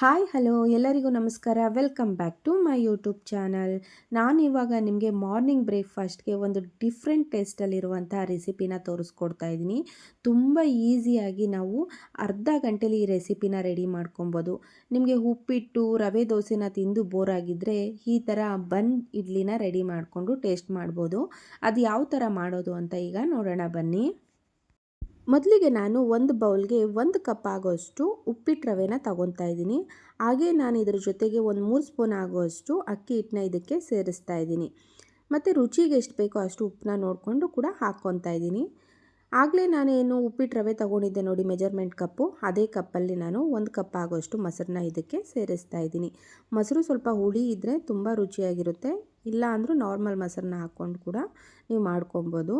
Hi, hello. ಎಲ್ಲರಿಗೂ ನಮಸ್ಕಾರ. Welcome back to my YouTube channel ನಾನು ಇವಾಗ ನಿಮಗೆ ಮಾರ್ನಿಂಗ್ ಬ್ರೇಕ್ಫಾಸ್ಟ್ಗೆ ಒಂದು ಡಿಫ್ರೆಂಟ್ ಟೇಸ್ಟಲ್ಲಿರುವಂಥ ರೆಸಿಪಿನ ತೋರಿಸ್ಕೊಡ್ತಾ ಇದ್ದೀನಿ. ತುಂಬ ಈಸಿಯಾಗಿ ನಾವು ಅರ್ಧ ಗಂಟೆಲಿ ಈ ರೆಸಿಪಿನ ರೆಡಿ ಮಾಡ್ಕೊಬೋದು. ನಿಮಗೆ ಉಪ್ಪಿಟ್ಟು, ರವೆ ದೋಸೆನ ತಿಂದು ಬೋರ್ ಆಗಿದ್ದರೆ ಈ ಥರ ಬನ್ ಇಡ್ಲಿನ ರೆಡಿ ಮಾಡಿಕೊಂಡು ಟೇಸ್ಟ್ ಮಾಡ್ಬೋದು. ಅದು ಯಾವ ಥರ ಮಾಡೋದು ಅಂತ ಈಗ ನೋಡೋಣ ಬನ್ನಿ. ಮೊದಲಿಗೆ ನಾನು ಒಂದು ಬೌಲ್ಗೆ ಒಂದು ಕಪ್ ಆಗೋಷ್ಟು ಉಪ್ಪಿಟ್ಟು ರವೆನ ತಗೊತಾ ಇದ್ದೀನಿ. ಹಾಗೆ ನಾನು ಇದರ ಜೊತೆಗೆ ಒಂದು ಮೂರು ಸ್ಪೂನ್ ಆಗೋಷ್ಟು ಅಕ್ಕಿ ಹಿಟ್ಟನ್ನ ಇದಕ್ಕೆ ಸೇರಿಸ್ತಾ ಇದ್ದೀನಿ. ಮತ್ತು ರುಚಿಗೆ ಎಷ್ಟು ಬೇಕೋ ಅಷ್ಟು ಉಪ್ಪನ್ನ ನೋಡಿಕೊಂಡು ಕೂಡ ಹಾಕ್ಕೊತಾ ಇದ್ದೀನಿ. ಆಗಲೇ ನಾನೇನು ಉಪ್ಪಿಟ್ಟು ರವೆ ತೊಗೊಂಡಿದ್ದೆ ನೋಡಿ ಮೆಜರ್ಮೆಂಟ್ ಕಪ್ಪು. ಅದೇ ಕಪ್ಪಲ್ಲಿ ನಾನು ಒಂದು ಕಪ್ ಆಗೋಷ್ಟು ಮೊಸರನ್ನ ಇದಕ್ಕೆ ಸೇರಿಸ್ತಾ ಇದ್ದೀನಿ. ಮೊಸರು ಸ್ವಲ್ಪ ಹುಳಿ ಇದ್ದರೆ ತುಂಬ ರುಚಿಯಾಗಿರುತ್ತೆ. ಇಲ್ಲ ಅಂದರೂ ನಾರ್ಮಲ್ ಮೊಸರನ್ನ ಹಾಕ್ಕೊಂಡು ಕೂಡ ನೀವು ಮಾಡ್ಕೊಬೋದು.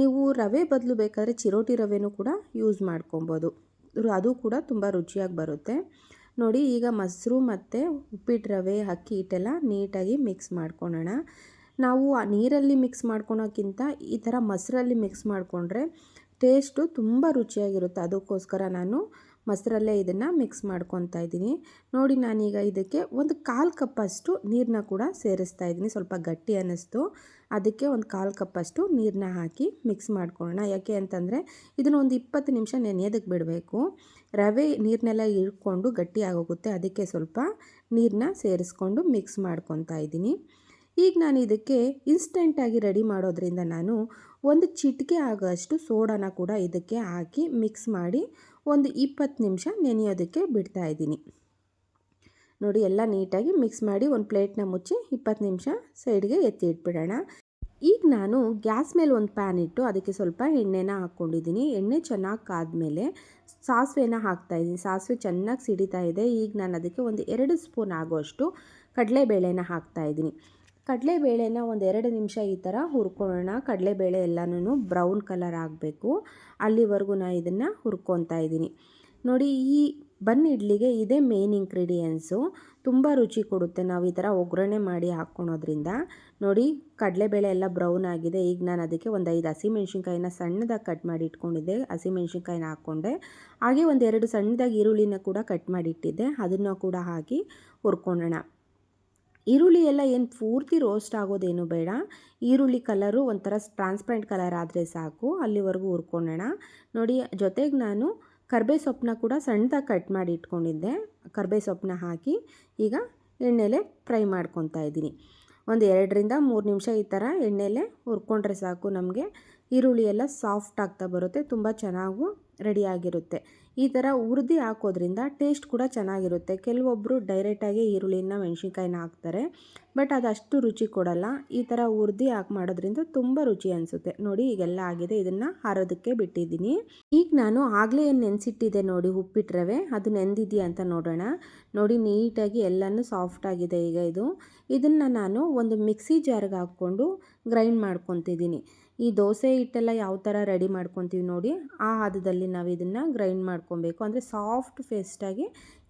ನೀವು ರವೆ ಬದಲು ಬೇಕಾದರೆ ಚಿರೋಟಿ ರವೆನೂ ಕೂಡ ಯೂಸ್ ಮಾಡ್ಕೊಬೋದು. ಅದು ಕೂಡ ತುಂಬ ರುಚಿಯಾಗಿ ಬರುತ್ತೆ. ನೋಡಿ ಈಗ ಮೊಸರು ಮತ್ತು ಉಪ್ಪಿಟ್ಟು ರವೆ, ಅಕ್ಕಿ, ಹಿಟ್ಟೆಲ್ಲ ನೀಟಾಗಿ ಮಿಕ್ಸ್ ಮಾಡ್ಕೊಳ್ಳೋಣ ನಾವು ಆ ನೀರಲ್ಲಿ ಮಿಕ್ಸ್ ಮಾಡ್ಕೊಳೋಕ್ಕಿಂತ ಈ ಥರ ಮೊಸರಲ್ಲಿ ಮಿಕ್ಸ್ ಮಾಡಿಕೊಂಡ್ರೆ ಟೇಸ್ಟು ತುಂಬ ರುಚಿಯಾಗಿರುತ್ತೆ. ಅದಕ್ಕೋಸ್ಕರ ನಾನು ಮೊಸರಲ್ಲೇ ಇದನ್ನು ಮಿಕ್ಸ್ ಮಾಡ್ಕೊತಾ ಇದ್ದೀನಿ. ನೋಡಿ ನಾನೀಗ ಇದಕ್ಕೆ ಒಂದು ಕಾಲು ಕಪ್ಪಷ್ಟು ನೀರನ್ನ ಕೂಡ ಸೇರಿಸ್ತಾ ಇದ್ದೀನಿ. ಸ್ವಲ್ಪ ಗಟ್ಟಿ ಅನ್ನಿಸ್ತು. ಅದಕ್ಕೆ ಒಂದು ಕಾಲು ಕಪ್ಪಷ್ಟು ನೀರನ್ನ ಹಾಕಿ ಮಿಕ್ಸ್ ಮಾಡ್ಕೊಳ್ಳೋಣ. ಯಾಕೆ ಅಂತಂದರೆ ಇದನ್ನು ಒಂದು ಇಪ್ಪತ್ತು ನಿಮಿಷ ನೆನೆಯೋದಕ್ಕೆ ಬಿಡಬೇಕು. ರವೆ ನೀರನ್ನೆಲ್ಲ ಇಳ್ಕೊಂಡು ಗಟ್ಟಿ ಆಗೋಗುತ್ತೆ. ಅದಕ್ಕೆ ಸ್ವಲ್ಪ ನೀರನ್ನ ಸೇರಿಸ್ಕೊಂಡು ಮಿಕ್ಸ್ ಮಾಡ್ಕೊತಾ ಇದ್ದೀನಿ. ಈಗ ನಾನು ಇದಕ್ಕೆ ಇನ್ಸ್ಟೆಂಟಾಗಿ ರೆಡಿ ಮಾಡೋದ್ರಿಂದ ನಾನು ಒಂದು ಚಿಟಿಕೆ ಆಗೋಷ್ಟು ಸೋಡಾನ ಕೂಡ ಇದಕ್ಕೆ ಹಾಕಿ ಮಿಕ್ಸ್ ಮಾಡಿ ಒಂದು ಇಪ್ಪತ್ತು ನಿಮಿಷ ನೆನೆಯೋದಕ್ಕೆ ಬಿಡ್ತಾ ಇದ್ದೀನಿ. ನೋಡಿ, ಎಲ್ಲ ನೀಟಾಗಿ ಮಿಕ್ಸ್ ಮಾಡಿ ಒಂದು ಪ್ಲೇಟ್ನ ಮುಚ್ಚಿ ಇಪ್ಪತ್ತು ನಿಮಿಷ ಸೈಡ್ಗೆ ಎತ್ತಿ ಇಟ್ಬಿಡೋಣ. ಈಗ ನಾನು ಗ್ಯಾಸ್ ಮೇಲೆ ಒಂದು ಪ್ಯಾನ್ ಇಟ್ಟು ಅದಕ್ಕೆ ಸ್ವಲ್ಪ ಎಣ್ಣೆನ ಹಾಕ್ಕೊಂಡಿದ್ದೀನಿ. ಎಣ್ಣೆ ಚೆನ್ನಾಗಿ ಕಾದ್ಮೇಲೆ ಸಾಸಿವೆನ ಹಾಕ್ತಾಯಿದ್ದೀನಿ ಸಾಸಿವೆ ಚೆನ್ನಾಗಿ ಸಿಡಿತಾ ಇದೆ. ಈಗ ನಾನು ಅದಕ್ಕೆ ಒಂದು ಎರಡು ಸ್ಪೂನ್ ಆಗೋಷ್ಟು ಕಡಲೆಬೇಳೆನ ಹಾಕ್ತಾಯಿದ್ದೀನಿ ಕಡಲೆಬೇಳೆನ ಒಂದು ಎರಡು ನಿಮಿಷ ಈ ಥರ ಹುರ್ಕೊಳ್ಳೋಣ. ಕಡಲೆಬೇಳೆ ಎಲ್ಲನೂ ಬ್ರೌನ್ ಕಲರ್ ಆಗಬೇಕು. ಅಲ್ಲಿವರೆಗೂ ನಾನು ಇದನ್ನು ಹುರ್ಕೊತಾ ಇದ್ದೀನಿ. ನೋಡಿ, ಈ ಬನ್ ಇಡ್ಲಿಗೆ ಇದೇ ಮೇನ್ ಇಂಗ್ರೀಡಿಯೆಂಟ್ಸು. ತುಂಬ ರುಚಿ ಕೊಡುತ್ತೆ ನಾವು ಈ ಥರ ಒಗ್ಗರಣೆ ಮಾಡಿ ಹಾಕ್ಕೊಳೋದ್ರಿಂದ. ನೋಡಿ, ಕಡಲೆಬೇಳೆ ಎಲ್ಲ ಬ್ರೌನ್ ಆಗಿದೆ. ಈಗ ನಾನು ಅದಕ್ಕೆ ಒಂದು ಐದು ಹಸಿಮೆಣ್ಸಿನ್ಕಾಯಿನ ಸಣ್ಣದಾಗಿ ಕಟ್ ಮಾಡಿ ಇಟ್ಕೊಂಡಿದ್ದೆ. ಹಸಿಮೆಣ್ಸಿನ್ಕಾಯಿನ ಹಾಕ್ಕೊಂಡೆ. ಹಾಗೆ ಒಂದೆರಡು ಸಣ್ಣದಾಗಿ ಈರುಳ್ಳಿನ ಕೂಡ ಕಟ್ ಮಾಡಿ ಇಟ್ಟಿದ್ದೆ. ಅದನ್ನು ಕೂಡ ಹಾಕಿ ಹುರ್ಕೊಳ್ಳೋಣ. ಈರುಳ್ಳಿ ಎಲ್ಲ ಏನು ಪೂರ್ತಿ ರೋಸ್ಟ್ ಆಗೋದೇನು ಬೇಡ. ಈರುಳ್ಳಿ ಕಲರು ಒಂಥರ ಟ್ರಾನ್ಸ್ಪರೆಂಟ್ ಕಲರ್ ಆದರೆ ಸಾಕು. ಅಲ್ಲಿವರೆಗೂ ಹುರ್ಕೊಳ್ಳೋಣ ನೋಡಿ, ಜೊತೆಗೆ ನಾನು ಕರ್ಬೇ ಸೊಪ್ಪನ್ನ ಕೂಡ ಸಣ್ಣದಾಗಿ ಕಟ್ ಮಾಡಿ ಇಟ್ಕೊಂಡಿದ್ದೆ. ಕರ್ಬೇ ಸೊಪ್ಪನ್ನ ಹಾಕಿ ಈಗ ಎಣ್ಣೆಲೆ ಫ್ರೈ ಮಾಡ್ಕೊತಾ ಇದ್ದೀನಿ. ಒಂದು ಎರಡರಿಂದ ಮೂರು ನಿಮಿಷ ಈ ಥರ ಎಣ್ಣೆಲೆ ಹುರ್ಕೊಂಡ್ರೆ ಸಾಕು ನಮಗೆ. ಈರುಳ್ಳಿ ಎಲ್ಲ ಸಾಫ್ಟ್ ಆಗ್ತಾ ಬರುತ್ತೆ. ತುಂಬ ಚೆನ್ನಾಗೂ ರೆಡಿಯಾಗಿರುತ್ತೆ ಈ ಥರ ಹುರಿದು ಹಾಕೋದ್ರಿಂದ ಟೇಸ್ಟ್ ಕೂಡ ಚೆನ್ನಾಗಿರುತ್ತೆ. ಕೆಲವೊಬ್ಬರು ಡೈರೆಕ್ಟಾಗಿ ಈರುಳ್ಳಿನ, ಮೆಣಸಿನ್ಕಾಯಿನ ಹಾಕ್ತಾರೆ. ಬಟ್ ಅದು ಅಷ್ಟು ರುಚಿ ಕೊಡಲ್ಲ. ಈ ಥರ ಹುರಿದು ಹಾಕಿ ಮಾಡೋದ್ರಿಂದ ತುಂಬ ರುಚಿ ಅನಿಸುತ್ತೆ. ನೋಡಿ, ಈಗೆಲ್ಲ ಆಗಿದೆ. ಇದನ್ನು ಹಾರೋದಕ್ಕೆ ಬಿಟ್ಟಿದ್ದೀನಿ. ಈಗ ನಾನು ಆಗಲೇ ಏನು ನೆನೆಸಿಟ್ಟಿದೆ ನೋಡಿ, ಉಪ್ಪಿಟ್ರವೆ. ಅದು ನೆಂದಿದೆಯಾ ಅಂತ ನೋಡೋಣ. ನೋಡಿ, ನೀಟಾಗಿ ಎಲ್ಲನೂ ಸಾಫ್ಟ್ ಆಗಿದೆ ಈಗ ಇದು. ಇದನ್ನು ನಾನು ಒಂದು ಮಿಕ್ಸಿ ಜಾರ್ಗೆ ಹಾಕ್ಕೊಂಡು ಗ್ರೈಂಡ್ ಮಾಡ್ಕೊತಿದ್ದೀನಿ. ಈ ದೋಸೆ ಹಿಟ್ಟೆಲ್ಲ ಯಾವ ಥರ ರೆಡಿ ಮಾಡ್ಕೊತೀವಿ ನೋಡಿ, ಆ ಹದದಲ್ಲಿ ನಾವು ಇದನ್ನು ಗ್ರೈಂಡ್ ಮಾಡ್ಕೊಬೇಕು. ಅಂದರೆ ಸಾಫ್ಟ್ ಫೇಸ್ಟಾಗಿ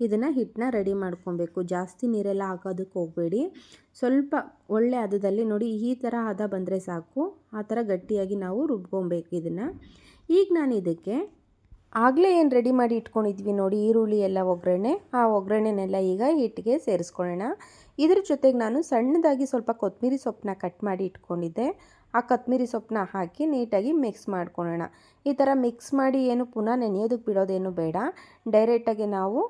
ಇದನ್ನು ಹಿಟ್ಟನ್ನ ರೆಡಿ ಮಾಡ್ಕೊಬೇಕು. ಜಾಸ್ತಿ ನೀರೆಲ್ಲ ಹಾಕೋದಕ್ಕೆ ಹೋಗಬೇಡಿ. ಸ್ವಲ್ಪ ಒಳ್ಳೆ ಹದದಲ್ಲಿ ನೋಡಿ ಈ ಥರ ಹದ ಬಂದರೆ ಸಾಕು. ಆ ಥರ ಗಟ್ಟಿಯಾಗಿ ನಾವು ರುಬ್ಕೊಬೇಕು ಇದನ್ನು. ಈಗ ನಾನು ಇದಕ್ಕೆ ಆಗಲೇ ಏನು ರೆಡಿ ಮಾಡಿ ಇಟ್ಕೊಂಡಿದ್ವಿ ನೋಡಿ, ಈರುಳ್ಳಿ ಎಲ್ಲ ಒಗ್ಗರಣೆ. ಆ ಒಗ್ಗರಣೆನೆಲ್ಲ ಈಗ ಹಿಟ್ಟಿಗೆ ಸೇರಿಸ್ಕೊಳ್ಳೋಣ. ಇದ್ರ ಜೊತೆಗೆ ನಾನು ಸಣ್ಣದಾಗಿ ಸ್ವಲ್ಪ ಕೊತ್ತಂಬರಿ ಸೊಪ್ಪನ್ನ ಕಟ್ ಮಾಡಿ ಇಟ್ಕೊಂಡಿದ್ದೆ. ಆ ಕೊತ್ತಂಬರಿ ಸೊಪ್ಪನ್ನ ಹಾಕಿ ನೀಟಾಗಿ ಮಿಕ್ಸ್ ಮಾಡ್ಕೊಳ್ಳೋಣ. ಈ ಥರ ಮಿಕ್ಸ್ ಮಾಡಿ ಏನು ಪುನಃ ನೆನೆಯೋದಕ್ಕೆ ಬಿಡೋದೇನು ಬೇಡ. ಡೈರೆಕ್ಟಾಗಿ ನಾವು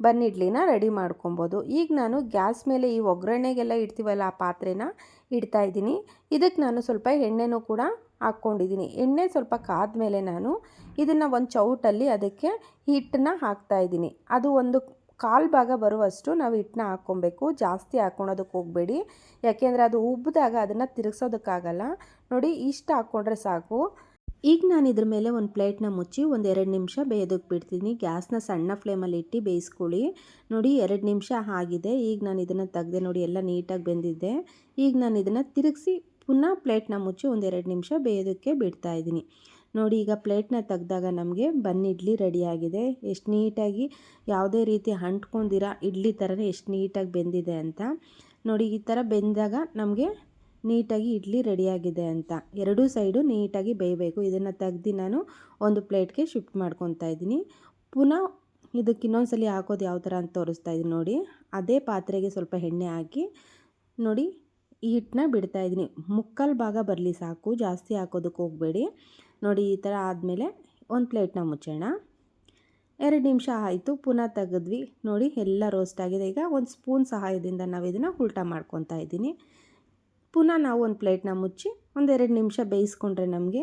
ಬನ್ನಿಡ್ಲಿನ ರೆಡಿ ಮಾಡ್ಕೊಬೋದು. ಈಗ ನಾನು ಗ್ಯಾಸ್ ಮೇಲೆ ಈ ಒಗ್ಗರಣೆಗೆಲ್ಲ ಇಡ್ತೀವಲ್ಲ ಆ ಪಾತ್ರೆನ ಇಡ್ತಾ ಇದ್ದೀನಿ. ಇದಕ್ಕೆ ನಾನು ಸ್ವಲ್ಪ ಎಣ್ಣೆನೂ ಕೂಡ ಹಾಕ್ಕೊಂಡಿದ್ದೀನಿ. ಎಣ್ಣೆ ಸ್ವಲ್ಪ ಕಾದ ಮೇಲೆ ನಾನು ಇದನ್ನು ಒಂದು ಚೌಟಲ್ಲಿ ಅದಕ್ಕೆ ಹಿಟ್ಟನ್ನ ಹಾಕ್ತಾಯಿದ್ದೀನಿ ಅದು ಒಂದು ಕಾಲು ಭಾಗ ಬರುವಷ್ಟು ನಾವು ಹಿಟ್ಟನ್ನ ಹಾಕ್ಕೊಬೇಕು. ಜಾಸ್ತಿ ಹಾಕ್ಕೊಳೋದಕ್ಕೆ ಹೋಗಬೇಡಿ. ಯಾಕೆಂದರೆ ಅದು ಉಬ್ಬಿದಾಗ ಅದನ್ನು ತಿರುಗಿಸೋದಕ್ಕಾಗಲ್ಲ. ನೋಡಿ, ಇಷ್ಟು ಹಾಕ್ಕೊಂಡ್ರೆ ಸಾಕು. ಈಗ ನಾನು ಇದ್ರ ಮೇಲೆ ಒಂದು ಪ್ಲೇಟ್ನ ಮುಚ್ಚಿ ಒಂದು ಎರಡು ನಿಮಿಷ ಬೇಯೋದಕ್ಕೆ ಬಿಡ್ತೀನಿ. ಗ್ಯಾಸ್ನ ಸಣ್ಣ ಫ್ಲೇಮಲ್ಲಿ ಇಟ್ಟು ಬೇಯಿಸ್ಕೊಳ್ಳಿ. ನೋಡಿ, ಎರಡು ನಿಮಿಷ ಆಗಿದೆ. ಈಗ ನಾನು ಇದನ್ನು ತೆಗೆದೆ ನೋಡಿ, ಎಲ್ಲ ನೀಟಾಗಿ ಬೆಂದಿದ್ದೆ ಈಗ ನಾನು ಇದನ್ನು ತಿರುಗಿಸಿ ಪುನಃ ಪ್ಲೇಟ್ನ ಮುಚ್ಚಿ ಒಂದು ಎರಡು ನಿಮಿಷ ಬೇಯೋದಕ್ಕೆ ಬಿಡ್ತಾ ಇದ್ದೀನಿ. ನೋಡಿ, ಈಗ ಪ್ಲೇಟ್ನ ತೆಗೆದಾಗ ನಮಗೆ ಬನ್ ಇಡ್ಲಿ ರೆಡಿಯಾಗಿದೆ. ಎಷ್ಟು ನೀಟಾಗಿ ಯಾವುದೇ ರೀತಿ ಅಂಟ್ಕೊಂಡಿರ, ಇಡ್ಲಿ ಥರನೇ ಎಷ್ಟು ನೀಟಾಗಿ ಬೆಂದಿದೆ ಅಂತ. ನೋಡಿ, ಈ ಥರ ಬೆಂದಾಗ ನಮಗೆ ನೀಟಾಗಿ ಇಡ್ಲಿ ರೆಡಿಯಾಗಿದೆ ಅಂತ. ಎರಡೂ ಸೈಡು ನೀಟಾಗಿ ಬೇಯಬೇಕು. ಇದನ್ನು ತೆಗ್ದು ನಾನು ಒಂದು ಪ್ಲೇಟ್ಗೆ ಶಿಫ್ಟ್ ಮಾಡ್ಕೊತಾ ಇದ್ದೀನಿ. ಪುನಃ ಇದಕ್ಕೆ ಇನ್ನೊಂದ್ಸಲಿ ಹಾಕೋದು ಯಾವ ಥರ ಅಂತ ತೋರಿಸ್ತಾ ಇದ್ದೀನಿ ನೋಡಿ. ಅದೇ ಪಾತ್ರೆಗೆ ಸ್ವಲ್ಪ ಎಣ್ಣೆ ಹಾಕಿ ನೋಡಿ ಈ ಹಿಟ್ಟನ್ನ ಬಿಡ್ತಾ ಇದ್ದೀನಿ. ಮುಕ್ಕಾಲು ಭಾಗ ಬರಲಿ ಸಾಕು, ಜಾಸ್ತಿ ಹಾಕೋದಕ್ಕೆ ಹೋಗಬೇಡಿ. ನೋಡಿ, ಈ ಥರ ಆದಮೇಲೆ ಒಂದು ಪ್ಲೇಟ್ನ ಮುಚ್ಚೋಣ. ಎರಡು ನಿಮಿಷ ಆಯಿತು, ಪುನಃ ತೆಗೆದ್ವಿ. ನೋಡಿ, ಎಲ್ಲ ರೋಸ್ಟ್ ಆಗಿದೆ. ಈಗ ಒಂದು ಸ್ಪೂನ್ ಸಹಾಯದಿಂದ ನಾವು ಇದನ್ನು ಉಲ್ಟಾ ಮಾಡ್ಕೊತಾ ಇದ್ದೀನಿ. ಪುನಃ ನಾವು ಒಂದು ಪ್ಲೇಟ್ನ ಮುಚ್ಚಿ ಒಂದೆರಡು ನಿಮಿಷ ಬೇಯಿಸ್ಕೊಂಡ್ರೆ ನಮಗೆ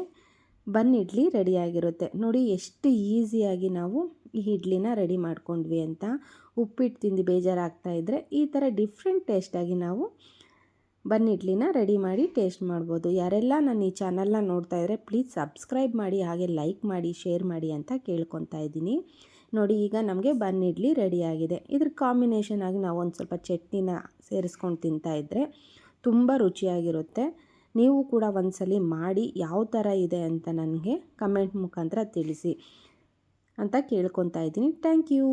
ಬನ್ ಇಡ್ಲಿ ರೆಡಿಯಾಗಿರುತ್ತೆ. ನೋಡಿ, ಎಷ್ಟು ಈಸಿಯಾಗಿ ನಾವು ಈ ಇಡ್ಲಿನ ರೆಡಿ ಮಾಡ್ಕೊಂಡ್ವಿ ಅಂತ. ಉಪ್ಪಿಟ್ಟು ತಿಂದು ಬೇಜಾರಾಗ್ತಾ ಇದ್ದರೆ ಈ ಥರ ಡಿಫ್ರೆಂಟ್ ಟೇಸ್ಟಾಗಿ ನಾವು ಬನ್ ಇಡ್ಲಿನ ರೆಡಿ ಮಾಡಿ ಟೇಸ್ಟ್ ಮಾಡ್ಬೋದು. ಯಾರೆಲ್ಲ ನಾನು ಈ ಚಾನಲ್ನ ನೋಡ್ತಾ ಇದ್ದರೆ ಪ್ಲೀಸ್ ಸಬ್ಸ್ಕ್ರೈಬ್ ಮಾಡಿ, ಹಾಗೆ ಲೈಕ್ ಮಾಡಿ ಶೇರ್ ಮಾಡಿ ಅಂತ ಕೇಳ್ಕೊತಾ ಇದ್ದೀನಿ. ನೋಡಿ, ಈಗ ನಮಗೆ ಬನ್ ಇಡ್ಲಿ ರೆಡಿಯಾಗಿದೆ ಇದ್ರ ಕಾಂಬಿನೇಷನ್ ಆಗಿ ನಾವು ಒಂದು ಸ್ವಲ್ಪ ಚಟ್ನಿನ ಸೇರಿಸ್ಕೊಂಡು ತಿಂತಾ ಇದ್ದರೆ ತುಂಬ ರುಚಿಯಾಗಿರುತ್ತೆ. ನೀವು ಕೂಡ ಒಂದ್ಸಲಿ ಮಾಡಿ ಯಾವ ಥರ ಇದೆ ಅಂತ ನನಗೆ ಕಮೆಂಟ್ ಮುಖಾಂತರ ತಿಳಿಸಿ ಅಂತ ಕೇಳ್ಕೊತಾ ಇದ್ದೀನಿ. Thank you